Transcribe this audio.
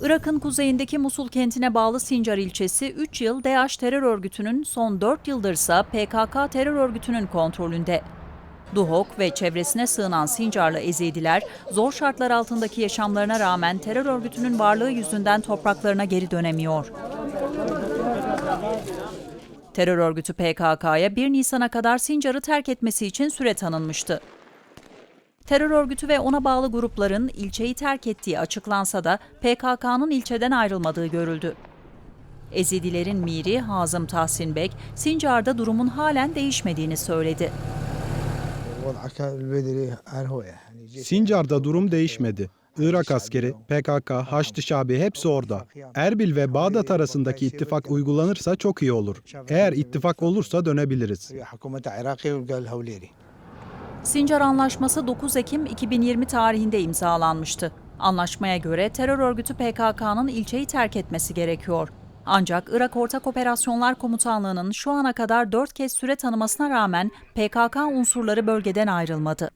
Irak'ın kuzeyindeki Musul kentine bağlı Sincar ilçesi 3 yıl DAEŞ terör örgütünün son 4 yıldırsa PKK terör örgütünün kontrolünde. Duhok ve çevresine sığınan Sincarlı Ezidiler zor şartlar altındaki yaşamlarına rağmen terör örgütünün varlığı yüzünden topraklarına geri dönemiyor. Terör örgütü PKK'ya 1 Nisan'a kadar Sincar'ı terk etmesi için süre tanınmıştı. Terör örgütü ve ona bağlı grupların ilçeyi terk ettiği açıklansa da PKK'nın ilçeden ayrılmadığı görüldü. Ezidilerin miri Hazım Tahsin Bek, Sincar'da durumun halen değişmediğini söyledi. Sincar'da durum değişmedi. Irak askeri, PKK, Haçlı Şabi hepsi orada. Erbil ve Bağdat arasındaki ittifak uygulanırsa çok iyi olur. Eğer ittifak olursa dönebiliriz. Sincar Anlaşması 9 Ekim 2020 tarihinde imzalanmıştı. Anlaşmaya göre terör örgütü PKK'nın ilçeyi terk etmesi gerekiyor. Ancak Irak Ortak Operasyonlar Komutanlığı'nın şu ana kadar 4 kez süre tanımasına rağmen PKK unsurları bölgeden ayrılmadı.